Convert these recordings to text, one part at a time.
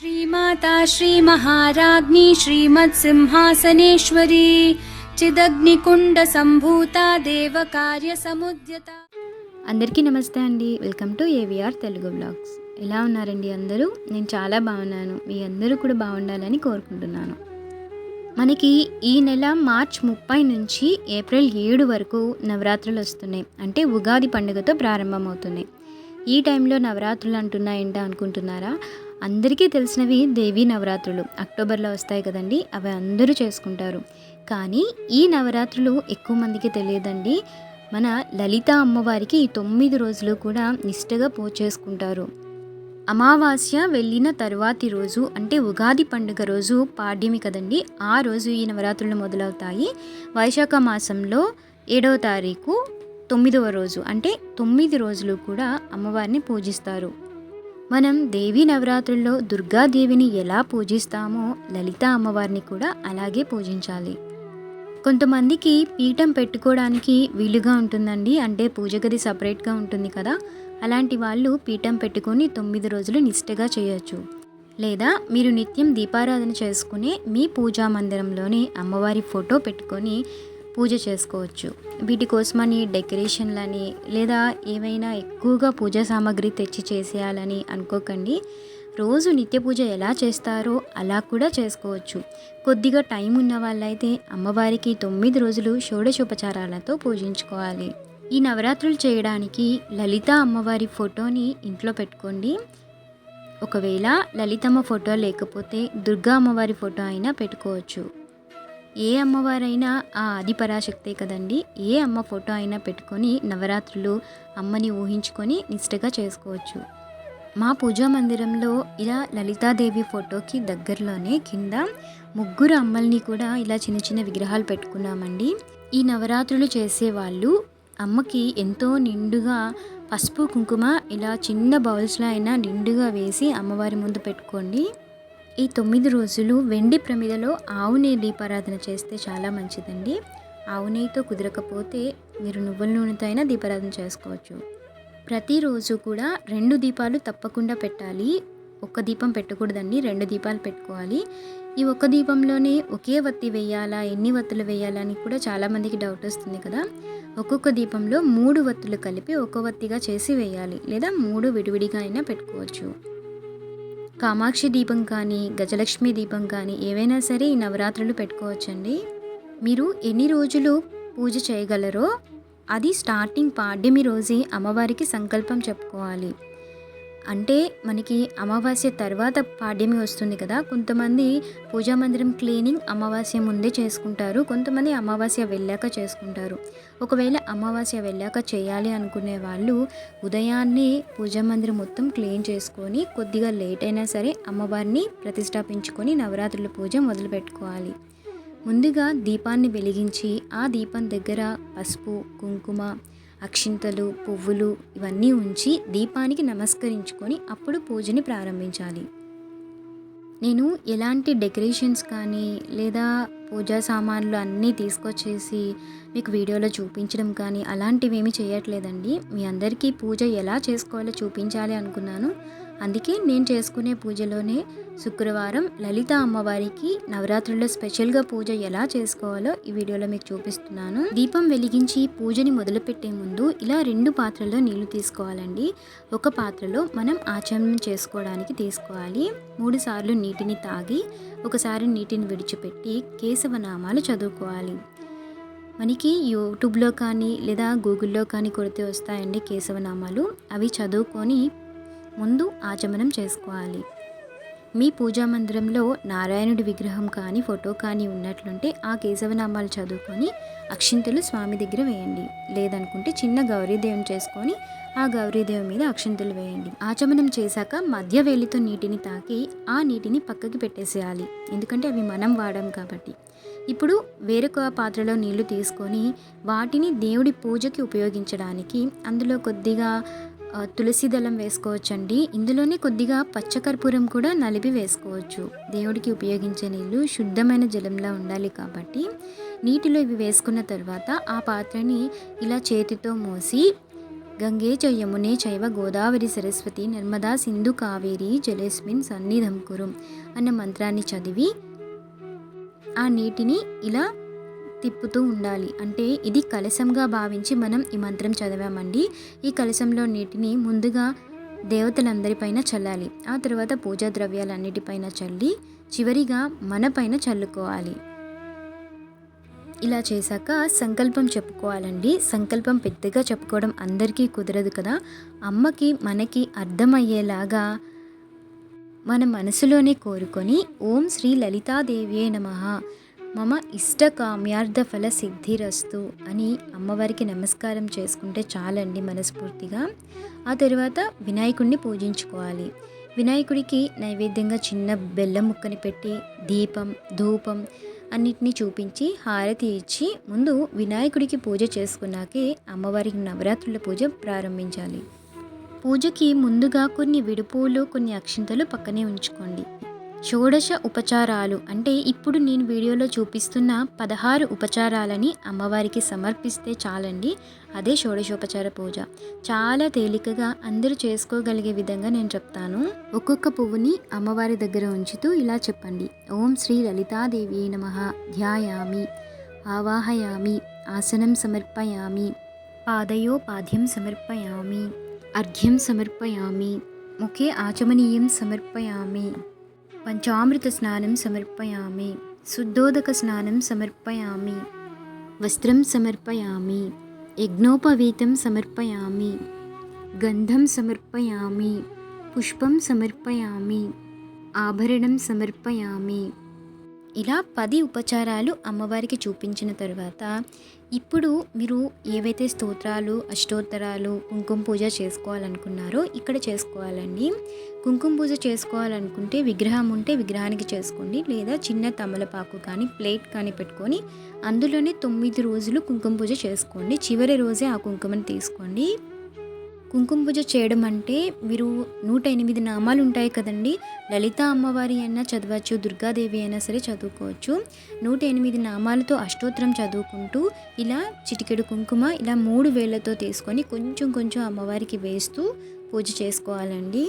శ్రీమాతా శ్రీమత్ సింహాసనేశ్వరి చిదగ్నికుండ సంభూత దేవ కార్య సముద్యత అందరికీ నమస్తే అండి. Welcome to AVR Telugu blogs. ఎలా ఉన్నారండి అందరూ? నేను చాలా బాగున్నాను. మీ అందరూ కూడా బాగుండాలని కోరుకుంటున్నాను. మనకి ఈ నెల మార్చ్ ముప్పై నుంచి ఏప్రిల్ ఏడు వరకు నవరాత్రులు వస్తున్నాయి. అంటే ఉగాది పండుగతో ప్రారంభమవుతున్నాయి. ఈ టైంలో నవరాత్రులు అంటున్నాయంట అనుకుంటున్నారా? అందరికీ తెలిసినవి దేవీ నవరాత్రులు. అక్టోబర్లో వస్తాయి కదండి అవి అందరూ చేసుకుంటారు. కానీ ఈ నవరాత్రులు ఎక్కువ మందికి తెలియదండి. మన లలిత అమ్మవారికి ఈ తొమ్మిది రోజులు కూడా నిష్టగా పూజ చేసుకుంటారు. అమావాస్య వెళ్ళిన తరువాతి రోజు అంటే ఉగాది పండుగ రోజు పాడ్యమి కదండి ఆ రోజు ఈ నవరాత్రులు మొదలవుతాయి. వైశాఖ మాసంలో ఏడవ తారీఖు తొమ్మిదవ రోజు అంటే తొమ్మిది రోజులు కూడా అమ్మవారిని పూజిస్తారు. మనం దేవీ నవరాత్రుల్లో దుర్గాదేవిని ఎలా పూజిస్తామో లలిత అమ్మవారిని కూడా అలాగే పూజించాలి. కొంతమందికి పీఠం పెట్టుకోవడానికి వీలుగా ఉంటుందండి. అంటే పూజ గది సపరేట్గా ఉంటుంది కదా. అలాంటి వాళ్ళు పీఠం పెట్టుకొని తొమ్మిది రోజులు నిష్టగా చేయొచ్చు. లేదా మీరు నిత్యం దీపారాధన చేసుకునే మీ పూజా మందిరంలోనే అమ్మవారి ఫోటో పెట్టుకొని పూజ చేసుకోవచ్చు. వీటి కోసమని డెకరేషన్లని లేదా ఏమైనా ఎక్కువగా పూజా సామాగ్రి తెచ్చి చేసేయాలని అనుకోకండి. రోజు నిత్య పూజ ఎలా చేస్తారో అలా కూడా చేసుకోవచ్చు. కొద్దిగా టైం ఉన్న వాళ్ళైతే అమ్మవారికి తొమ్మిది రోజులు షోడశోపచారాలతో పూజించుకోవాలి. ఈ నవరాత్రులు చేయడానికి లలిత అమ్మవారి ఫోటోని ఇంట్లో పెట్టుకోండి. ఒకవేళ లలితమ్మ ఫోటో లేకపోతే దుర్గా అమ్మవారి ఫోటో అయినా పెట్టుకోవచ్చు. ఏ అమ్మవారైనా ఆ ఆదిపరాశక్తే కదండి. ఏ అమ్మ ఫోటో అయినా పెట్టుకొని నవరాత్రులు అమ్మని ఊహించుకొని నిష్టగా చేసుకోవచ్చు. మా పూజా మందిరంలో ఇలా లలితాదేవి ఫోటోకి దగ్గరలోనే కింద ముగ్గురు అమ్మల్ని కూడా ఇలా చిన్న చిన్న విగ్రహాలు పెట్టుకున్నామండి. ఈ నవరాత్రులు చేసేవాళ్ళు అమ్మకి ఎంతో నిండుగా పసుపు కుంకుమ ఇలా చిన్న బౌల్స్లో అయినా నిండుగా వేసి అమ్మవారి ముందు పెట్టుకోండి. ఈ తొమ్మిది రోజులు వెండి ప్రమిదలో ఆవు నెయ్యి దీపారాధన చేస్తే చాలా మంచిదండి. ఆవు నెయ్యితో కుదరకపోతే మీరు నువ్వుల నూనెతో అయినా దీపారాధన చేసుకోవచ్చు. ప్రతిరోజు కూడా రెండు దీపాలు తప్పకుండా పెట్టాలి. ఒక్క దీపం పెట్టకూడదండి రెండు దీపాలు పెట్టుకోవాలి. ఈ ఒక్క దీపంలోనే ఒకే వత్తి వేయాలా ఎన్ని వత్తులు వేయాలా అని కూడా చాలామందికి డౌట్ వస్తుంది కదా. ఒక్కొక్క దీపంలో మూడు వత్తులు కలిపి ఒక వత్తిగా చేసి వేయాలి లేదా మూడు విడివిడిగా అయినా పెట్టుకోవచ్చు. కామాక్షి దీపం కానీ గజలక్ష్మి దీపం కానీ ఏవైనా సరే ఈ నవరాత్రులు పెట్టుకోవచ్చండి. మీరు ఎన్ని రోజులు పూజ చేయగలరో అది స్టార్టింగ్ పాడ్యమి రోజే అమ్మవారికి సంకల్పం చెప్పుకోవాలి. అంటే మనకి అమావాస్య తర్వాత పాడ్యమి వస్తుంది కదా కొంతమంది పూజా మందిరం క్లీనింగ్ అమావాస్య ముందే చేసుకుంటారు కొంతమంది అమావాస్య వెళ్ళాక చేసుకుంటారు. ఒకవేళ అమావాస్య వెళ్ళాక చేయాలి అనుకునే వాళ్ళు ఉదయాన్నే పూజా మందిరం మొత్తం క్లీన్ చేసుకొని కొద్దిగా లేట్ అయినా సరే అమ్మవారిని ప్రతిష్టాపించుకొని నవరాత్రుల పూజ మొదలు పెట్టుకోవాలి ముందుగా దీపాన్ని వెలిగించి ఆ దీపం దగ్గర పసుపు కుంకుమ అక్షింతలు పువ్వులు ఇవన్నీ ఉంచి దీపానికి నమస్కరించుకొని అప్పుడు పూజని ప్రారంభించాలి. నేను ఎలాంటి డెకరేషన్స్ కానీ లేదా పూజా సామాన్లు అన్నీ తీసుకొచ్చేసి మీకు వీడియోలో చూపించడం కానీ అలాంటివేమీ చేయట్లేదండి. మీ అందరికీ పూజ ఎలా చేసుకోవాలో చూపించాలి అనుకున్నాను. అందుకే నేను చేసుకునే పూజలోనే శుక్రవారం లలిత అమ్మవారికి నవరాత్రుల్లో స్పెషల్గా పూజ ఎలా చేసుకోవాలో ఈ వీడియోలో మీకు చూపిస్తున్నాను. దీపం వెలిగించి పూజని మొదలుపెట్టే ముందు ఇలా రెండు పాత్రల్లో నీళ్ళు తీసుకోవాలండి. ఒక పాత్రలో మనం ఆచమనం చేసుకోవడానికి తీసుకోవాలి. మూడు సార్లు నీటిని తాగి ఒకసారి నీటిని విడిచిపెట్టి కేశవనామాలు చదువుకోవాలి. మనకి యూట్యూబ్లో కానీ లేదా గూగుల్లో కానీ కొడితే వస్తాయండి కేశవనామాలు. అవి చదువుకొని ముందు ఆచమనం చేసుకోవాలి. మీ పూజా మందిరంలో నారాయణుడి విగ్రహం కానీ ఫోటో కానీ ఉన్నట్లుంటే ఆ కేశవనామాలు చదువుకొని అక్షింతలు స్వామి దగ్గర వేయండి. లేదనుకుంటే చిన్న గౌరీదేవం చేసుకొని ఆ గౌరీదేవి మీద అక్షింతలు వేయండి. ఆచమనం చేశాక మధ్య వేలితో నీటిని తాకి ఆ నీటిని పక్కకి పెట్టేసేయాలి. ఎందుకంటే అవి మనం వాడాం కాబట్టి. ఇప్పుడు వేరొక పాత్రలో నీళ్ళు తీసుకొని వాటిని దేవుడి పూజకి ఉపయోగించడానికి అందులో కొద్దిగా తులసి దళం వేసుకోవచ్చండి. ఇందులోనే కొద్దిగా పచ్చకర్పూరం కూడా నలిపి వేసుకోవచ్చు. దేవుడికి ఉపయోగించే నీళ్ళు శుద్ధమైన జలంలా ఉండాలి కాబట్టి. నీటిలో ఇవి వేసుకున్న తర్వాత ఆ పాత్రని ఇలా చేతితో మోసి గంగే చ యమునే చైవ గోదావరి సరస్వతి నర్మదా సింధు కావేరి జలేస్మిన్ సన్నిధం కురు అన్న మంత్రాన్ని చదివి ఆ నీటిని ఇలా తిప్పుతూ ఉండాలి. అంటే ఇది కలశంగా భావించి మనం ఈ మంత్రం చదివామండి. ఈ కలశంలో నీటిని ముందుగా దేవతలందరిపైన చల్లాలి. ఆ తర్వాత పూజా ద్రవ్యాలన్నిటిపైన చల్లి చివరిగా మనపైన చల్లుకోవాలి. ఇలా చేశాక సంకల్పం చెప్పుకోవాలండి. సంకల్పం పెద్దగా చెప్పుకోవడం అందరికీ కుదరదు కదా. అమ్మకి మనకి అర్థమయ్యేలాగా మన మనసులోనే కోరుకొని ఓం శ్రీ లలితాదేవియే నమ. మమ ఇష్ట కామ్యార్థ ఫల సిద్ధిరస్తు అని అమ్మవారికి నమస్కారం చేసుకుంటే చాలండి మనస్ఫూర్తిగా. ఆ తర్వాత వినాయకుడిని పూజించుకోవాలి. వినాయకుడికి నైవేద్యంగా చిన్న బెల్లం ముక్కని పెట్టి దీపం ధూపం అన్నిటినీ చూపించి హారతి ఇచ్చి ముందు వినాయకుడికి పూజ చేసుకున్నాకే అమ్మవారికి నవరాత్రుల పూజ ప్రారంభించాలి. పూజకి ముందుగా కొన్ని విడుపులు కొన్ని అక్షింతలు పక్కనే ఉంచుకోండి. షోడశ ఉపచారాలు అంటే ఇప్పుడు నేను వీడియోలో చూపిస్తున్న పదహారు ఉపచారాలని అమ్మవారికి సమర్పిస్తే చాలండి. అదే షోడశోపచార పూజ. చాలా తేలికగా అందరూ చేసుకోగలిగే విధంగా నేను చెప్తాను. ఒక్కొక్క పువ్వుని అమ్మవారి దగ్గర ఉంచుతూ ఇలా చెప్పండి. ఓం శ్రీ లలితాదేవి నమ. ధ్యాయామి. ఆవాహయామి. ఆసనం సమర్పయామి. పాదయోపాధ్యం సమర్పయామి. అర్ఘ్యం సమర్పయామి. ముఖే ఆచమనీయం సమర్పయామి. పంచామృత స్నానం సమర్పయామి. శుద్ధోదక స్నానం సమర్పయామి. వస్త్రం సమర్పయామి. యజ్ఞోపవీతం సమర్పయామి. గంధం సమర్పయామి. పుష్పం సమర్పయామి. ఆభరణం సమర్పయామి. ఇలా పది ఉపచారాలు అమ్మవారికి చూపించిన తర్వాత ఇప్పుడు మీరు ఏవైతే స్తోత్రాలు అష్టోత్తరాలు కుంకుమ పూజ చేసుకోవాలనుకున్నారో ఇక్కడ చేసుకోవాలండి. కుంకుమ పూజ చేసుకోవాలనుకుంటే విగ్రహం ఉంటే విగ్రహానికి చేసుకోండి. లేదా చిన్న తమలపాకు కానీ ప్లేట్ కానీ పెట్టుకొని అందులోనే తొమ్మిది రోజులు కుంకుమ పూజ చేసుకోండి. చివరి రోజే ఆ కుంకుమని తీసుకోండి. కుంకుమ పూజ చేయడం అంటే మీరు నూట ఎనిమిది నామాలు ఉంటాయి కదండి. లలిత అమ్మవారి అయినా చదవచ్చు దుర్గాదేవి అయినా సరే చదువుకోవచ్చు. నూట ఎనిమిది నామాలతో అష్టోత్తరం చదువుకుంటూ ఇలా చిటికెడు కుంకుమ ఇలా మూడు వేళ్ళతో తీసుకొని కొంచెం కొంచెం అమ్మవారికి వేస్తూ పూజ చేసుకోవాలండి.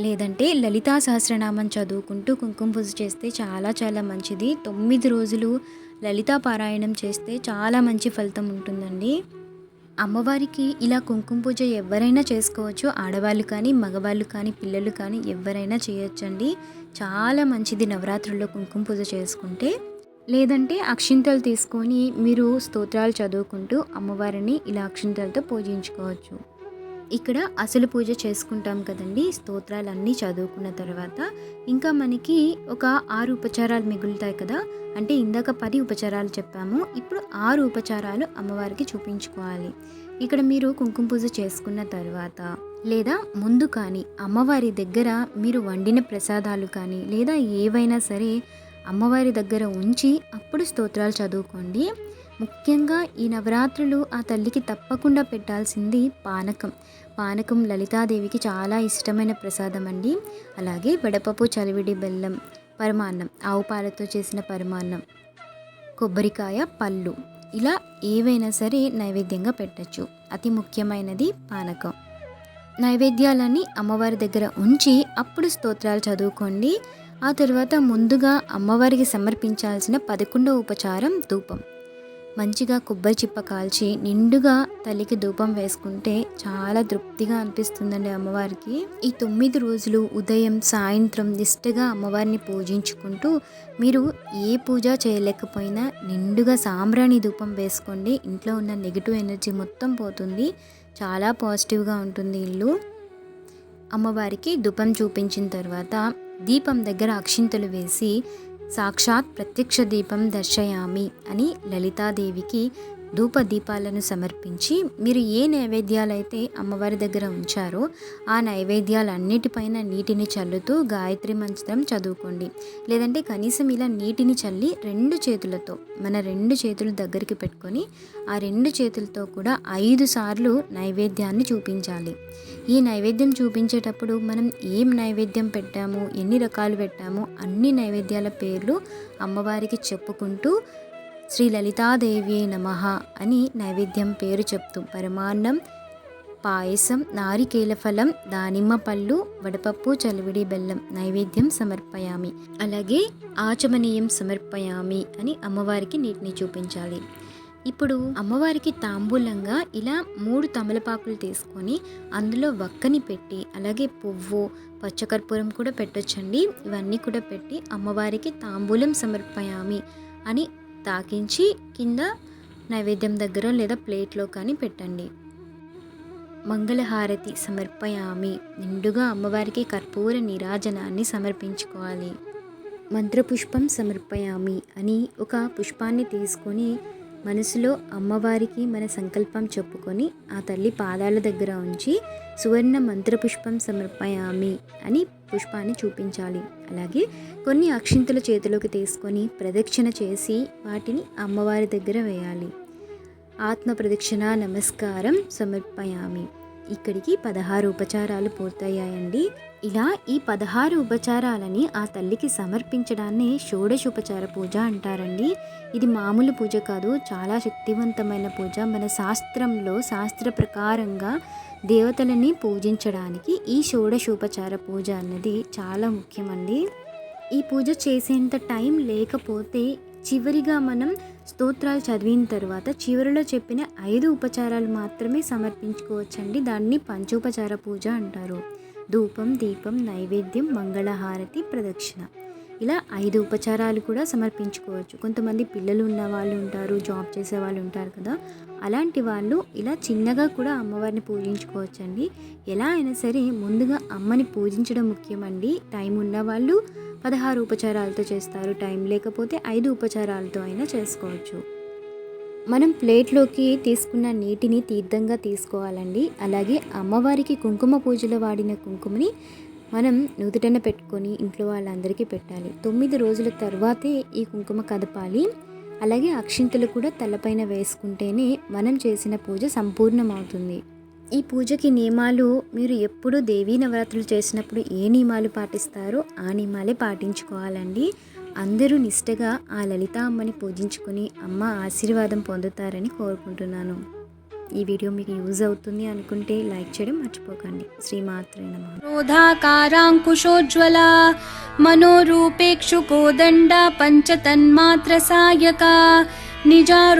లేదంటే లలితా సహస్రనామం చదువుకుంటూ కుంకుమ పూజ చేస్తే చాలా చాలా మంచిది. తొమ్మిది రోజులు లలితా పారాయణం చేస్తే చాలా మంచి ఫలితం ఉంటుందండి. అమ్మవారికి ఇలా కుంకుమ పూజ ఎవరైనా చేసుకోవచ్చు. ఆడవాళ్ళు కానీ మగవాళ్ళు కానీ పిల్లలు కానీ ఎవరైనా చేయొచ్చండి. చాలా మంచిది నవరాత్రుల్లో కుంకుమ పూజ చేసుకుంటే. లేదంటే అక్షింతలు తీసుకొని మీరు స్తోత్రాలు చదువుకుంటూ అమ్మవారిని ఇలా అక్షింతలతో పూజించుకోవచ్చు. ఇక్కడ అసలు పూజ చేసుకుంటాం కదండి. స్తోత్రాలన్నీ చదువుకున్న తర్వాత ఇంకా మనకి ఒక ఆరు ఉపచారాలు మిగులుతాయి కదా. అంటే ఇందాక పది ఉపచారాలు చెప్పాము. ఇప్పుడు ఆరు ఉపచారాలు అమ్మవారికి చూపించుకోవాలి. ఇక్కడ మీరు కుంకుమ పూజ చేసుకున్న తర్వాత లేదా ముందు కానీ అమ్మవారి దగ్గర మీరు వండిన ప్రసాదాలు కానీ లేదా ఏవైనా సరే అమ్మవారి దగ్గర ఉంచి అప్పుడు స్తోత్రాలు చదువుకోండి. ముఖ్యంగా ఈ నవరాత్రులు ఆ తల్లికి తప్పకుండా పెట్టాల్సింది పానకం. పానకం లలితాదేవికి చాలా ఇష్టమైన ప్రసాదం అండి అలాగే వడపప్పు చలివిడి బెల్లం పరమాన్నం ఆవు పాలతో చేసిన పరమాన్నం కొబ్బరికాయ పళ్ళు. ఇలా ఏవైనా సరే నైవేద్యంగా పెట్టచ్చు. అతి ముఖ్యమైనది పానకం. నైవేద్యాలన్నీ అమ్మవారి దగ్గర ఉంచి అప్పుడు స్తోత్రాలు చదువుకోండి. ఆ తర్వాత ముందుగా అమ్మవారికి సమర్పించాల్సిన పదకొండవ ఉపచారం ధూపం. మంచిగా కొబ్బరి చిప్ప కాల్చి నిండుగా తల్లికి ధూపం వేసుకుంటే చాలా తృప్తిగా అనిపిస్తుందండి అమ్మవారికి. ఈ తొమ్మిది రోజులు ఉదయం సాయంత్రం నిష్టగా అమ్మవారిని పూజించుకుంటూ మీరు ఏ పూజ చేయలేకపోయినా నిండుగా సాంబ్రాణి ధూపం వేసుకోండి. ఇంట్లో ఉన్న నెగిటివ్ ఎనర్జీ మొత్తం పోతుంది. చాలా పాజిటివ్గా ఉంటుంది ఇల్లు. అమ్మవారికి ధూపం చూపించిన తర్వాత దీపం దగ్గర అక్షింతలు వేసి సాక్షాత్ ప్రత్యక్ష దీపం దర్శయామి అని లలితాదేవికి ధూప దీపాలను సమర్పించి మీరు ఏ నైవేద్యాలైతే అమ్మవారి దగ్గర ఉంచారో ఆ నైవేద్యాలన్నిటిపైన నీటిని చల్లుతూ గాయత్రి మంత్రం చదువుకోండి. లేదంటే కనీసం ఇలా నీటిని చల్లి రెండు చేతులతో మన రెండు చేతులు దగ్గరికి పెట్టుకొని ఆ రెండు చేతులతో కూడా ఐదు సార్లు నైవేద్యాన్ని చూపించాలి. ఈ నైవేద్యం చూపించేటప్పుడు మనం ఏం నైవేద్యం పెట్టాము ఎన్ని రకాలు పెట్టాము అన్ని నైవేద్యాల పేర్లు అమ్మవారికి చెప్పుకుంటూ శ్రీ లలితాదేవి నమ అని నైవేద్యం పేరు చెప్తూ పరమాన్నం పాయసం నారికేల ఫలం దానిమ్మ పళ్ళు వడపప్పు చలివిడి బెల్లం నైవేద్యం సమర్పయామి. అలాగే ఆచమనీయం సమర్పయామి అని అమ్మవారికి నీటిని చూపించాలి. ఇప్పుడు అమ్మవారికి తాంబూలంగా ఇలా మూడు తమలపాకులు తీసుకొని అందులో వక్కని పెట్టి అలాగే పువ్వు పచ్చకర్పూరం కూడా పెట్టొచ్చండి. ఇవన్నీ కూడా పెట్టి అమ్మవారికి తాంబూలం సమర్పయామి అని తాకించి కింద నైవేద్యం దగ్గర లేదా ప్లేట్లో కానీ పెట్టండి. మంగళహారతి సమర్పయామి. నిండుగా అమ్మవారికి కర్పూర నీరాజనాన్ని సమర్పించుకోవాలి. మంత్రపుష్పం సమర్పయామి అని ఒక పుష్పాన్ని తీసుకొని మనసులో అమ్మవారికి మన సంకల్పం చెప్పుకొని ఆ తల్లి పాదాల దగ్గర ఉంచి సువర్ణ మంత్రపుష్పం సమర్పయామి అని పుష్పాన్ని చూపించాలి. అలాగే కొన్ని అక్షింతల చేతిలోకి తీసుకొని ప్రదక్షిణ చేసి వాటిని అమ్మవారి దగ్గర వేయాలి. ఆత్మ ప్రదక్షిణ నమస్కారం సమర్పయామి. ఇక్కడికి పదహారు ఉపచారాలు పూర్తయ్యాయండి. ఇలా ఈ పదహారు ఉపచారాలని ఆ తల్లికి సమర్పించడాన్ని షోడశోపచార పూజ అంటారండి. ఇది మామూలు పూజ కాదు చాలా శక్తివంతమైన పూజ. మన శాస్త్రంలో శాస్త్ర ప్రకారంగా దేవతలని పూజించడానికి ఈ షోడశోపచార పూజ అన్నది చాలా ముఖ్యమండి. ఈ పూజ చేసేంత టైం లేకపోతే చివరిగా మనం స్తోత్రాలు చదివిన తర్వాత చివరిలో చెప్పిన ఐదు ఉపచారాలు మాత్రమే సమర్పించుకోవచ్చండి. దాన్ని పంచోపచార పూజ అంటారు. ధూపం దీపం నైవేద్యం మంగళహారతి ప్రదక్షిణ. ఇలా ఐదు ఉపచారాలు కూడా సమర్పించుకోవచ్చు. కొంతమంది పిల్లలు ఉన్న వాళ్ళు ఉంటారు జాబ్ చేసే వాళ్ళు ఉంటారు కదా. అలాంటి వాళ్ళు ఇలా చిన్నగా కూడా అమ్మవారిని పూజించుకోవచ్చండి. ఎలా అయినా సరే ముందుగా అమ్మని పూజించడం ముఖ్యమండి. టైం ఉన్న వాళ్ళు పదహారు ఉపచారాలతో చేస్తారు. టైం లేకపోతే ఐదు ఉపచారాలతో అయినా చేసుకోవచ్చు. మనం ప్లేట్లోకి తీసుకున్న నీటిని తీర్థంగా తీసుకోవాలండి. అలాగే అమ్మవారికి కుంకుమ పూజలో వాడిన కుంకుమని మనం నుదుటన పెట్టుకొని ఇంట్లో వాళ్ళందరికీ పెట్టాలి. తొమ్మిది రోజుల తర్వాతే ఈ కుంకుమ కదపాలి. అలాగే అక్షింతలు కూడా తలపైన వేసుకుంటేనే మనం చేసిన పూజ సంపూర్ణమవుతుంది. ఈ పూజకి నియమాలు మీరు ఎప్పుడు దేవీ నవరాత్రులు చేసినప్పుడు ఏ నియమాలు పాటిస్తారో ఆ నియమాలే పాటించుకోవాలండి. అందరూ నిష్టగా ఆ లలిత అమ్మని పూజించుకొని అమ్మ ఆశీర్వాదం పొందుతారని కోరుకుంటున్నాను. ఈ వీడియో మీకు యూజ్ అవుతుంది అనుకుంటే లైక్ చేయడం మర్చిపోకండి. శ్రీమాత్రే నమ. క్రోధాకారాంకుశోజ్వల మనోరూపేక్షు కోదండ పంచతన్మాత్ర సాయక నిజారు